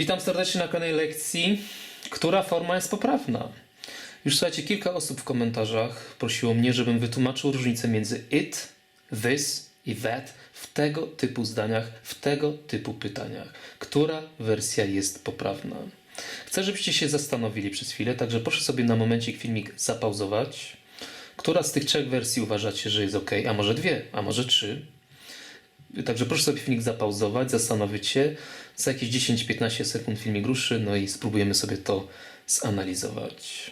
Witam serdecznie na kanale lekcji. Która forma jest poprawna? Już słuchajcie, kilka osób w komentarzach prosiło mnie, żebym wytłumaczył różnicę między it, this i that w tego typu zdaniach, w tego typu pytaniach. Która wersja jest poprawna? Chcę, żebyście się zastanowili przez chwilę, także proszę sobie na momencik filmik zapauzować. Która z tych trzech wersji uważacie, że jest ok? A może dwie, a może trzy? Także proszę sobie filmik zapauzować, zastanowić się. Za jakieś 10-15 sekund filmik ruszy, no i spróbujemy sobie to zanalizować.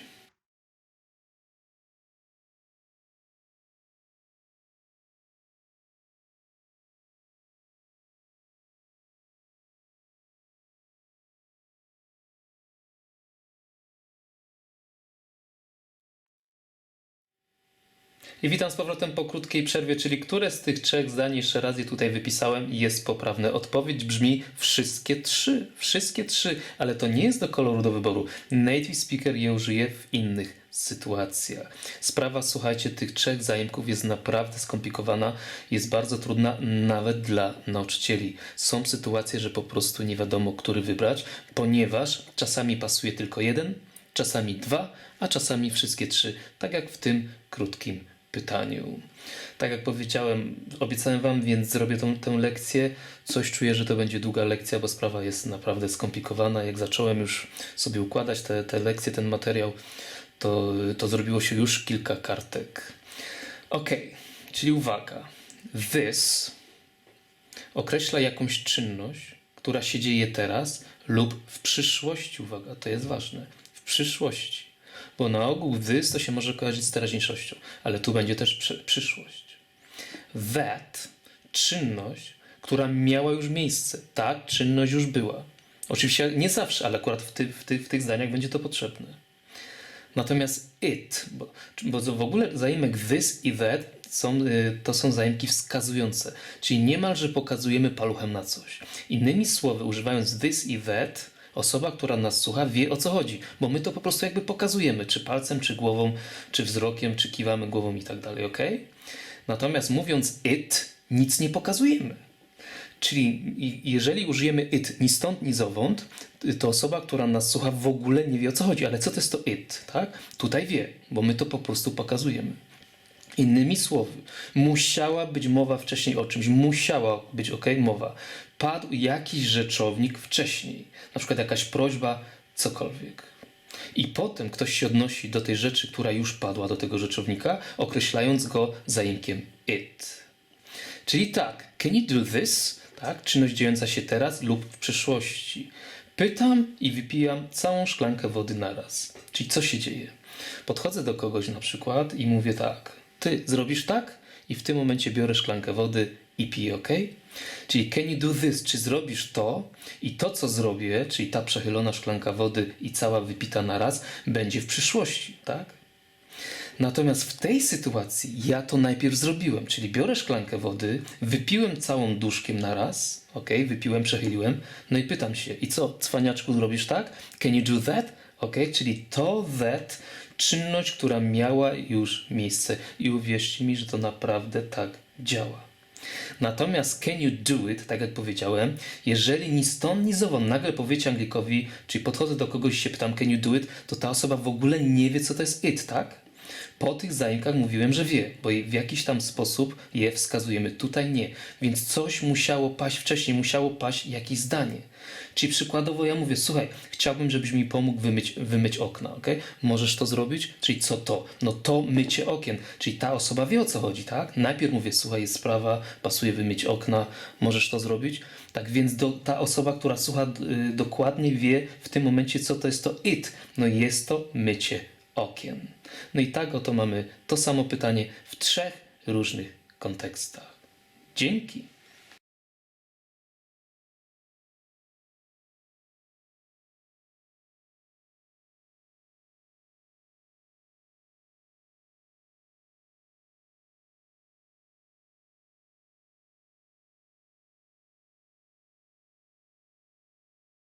I witam z powrotem po krótkiej przerwie, czyli które z tych trzech zdań, jeszcze raz je tutaj wypisałem, jest poprawne? Odpowiedź brzmi wszystkie trzy. Wszystkie trzy, ale to nie jest do koloru do wyboru. Native speaker je użyje w innych sytuacjach. Sprawa, słuchajcie, tych trzech zaimków jest naprawdę skomplikowana, jest bardzo trudna nawet dla nauczycieli. Są sytuacje, że po prostu nie wiadomo, który wybrać, ponieważ czasami pasuje tylko jeden, czasami dwa, a czasami wszystkie trzy, tak jak w tym krótkim pytaniu. Tak jak powiedziałem, obiecałem Wam, więc zrobię tą, tę lekcję. Coś czuję, że to będzie długa lekcja, bo sprawa jest naprawdę skomplikowana. Jak zacząłem już sobie układać te, te lekcje, ten materiał, to, to zrobiło się już kilka kartek. Ok, czyli uwaga. This określa jakąś czynność, która się dzieje teraz lub w przyszłości. Uwaga, to jest ważne. W przyszłości. Bo na ogół this to się może kojarzyć z teraźniejszością, ale tu będzie też przy, przyszłość. That, czynność, która miała już miejsce. Ta czynność już była. Oczywiście nie zawsze, ale akurat w, ty, w, ty, w tych zdaniach będzie to potrzebne. Natomiast it, bo, bo w ogóle zaimek this i that są, y, to są zaimki wskazujące, czyli niemalże pokazujemy paluchem na coś. Innymi słowy, używając this i that, osoba, która nas słucha, wie o co chodzi, bo my to po prostu jakby pokazujemy, czy palcem, czy głową, czy wzrokiem, czy kiwamy głową i tak dalej, ok? Natomiast mówiąc it, nic nie pokazujemy. Czyli jeżeli użyjemy it ni stąd, ni zowąd, to osoba, która nas słucha, w ogóle nie wie o co chodzi. Ale co to jest to it, tak? Tutaj wie, bo my to po prostu pokazujemy. Innymi słowy, musiała być mowa wcześniej o czymś, musiała być ok, mowa. Padł jakiś rzeczownik wcześniej, na przykład jakaś prośba, cokolwiek. I potem ktoś się odnosi do tej rzeczy, która już padła do tego rzeczownika, określając go zaimkiem it. Czyli tak, can you do this? Tak, czynność dziejąca się teraz lub w przyszłości. Pytam i wypijam całą szklankę wody naraz. Czyli co się dzieje? Podchodzę do kogoś na przykład i mówię tak, ty zrobisz tak? I w tym momencie biorę szklankę wody i piję, ok? Czyli can you do this? Czy zrobisz to? I to, co zrobię, czyli ta przechylona szklanka wody i cała wypita naraz, będzie w przyszłości, tak? Natomiast w tej sytuacji ja to najpierw zrobiłem, czyli biorę szklankę wody, wypiłem całą duszkiem na raz, ok, wypiłem, przechyliłem, no i pytam się, i co, cwaniaczku, zrobisz tak? Can you do that? Ok, czyli to, that, czynność, która miała już miejsce i uwierzcie mi, że to naprawdę tak działa. Natomiast can you do it, tak jak powiedziałem, jeżeli ni stąd, ni zowąd nagle powiecie Anglikowi, czyli podchodzę do kogoś i się pytam can you do it, to ta osoba w ogóle nie wie, co to jest it, tak? Po tych zaimkach mówiłem, że wie, bo w jakiś tam sposób je wskazujemy. Tutaj nie. Więc coś musiało paść wcześniej, musiało paść jakieś zdanie. Czyli przykładowo ja mówię, słuchaj, chciałbym, żebyś mi pomógł wymyć, wymyć okna, ok? Możesz to zrobić? Czyli co to? No to mycie okien. Czyli ta osoba wie o co chodzi, tak? Najpierw mówię, słuchaj, jest sprawa, pasuje wymyć okna, możesz to zrobić? Tak więc do, ta osoba, która słucha y, dokładnie wie w tym momencie, co to jest to it. No jest to mycie okien. No i tak oto mamy to samo pytanie w trzech różnych kontekstach. Dzięki.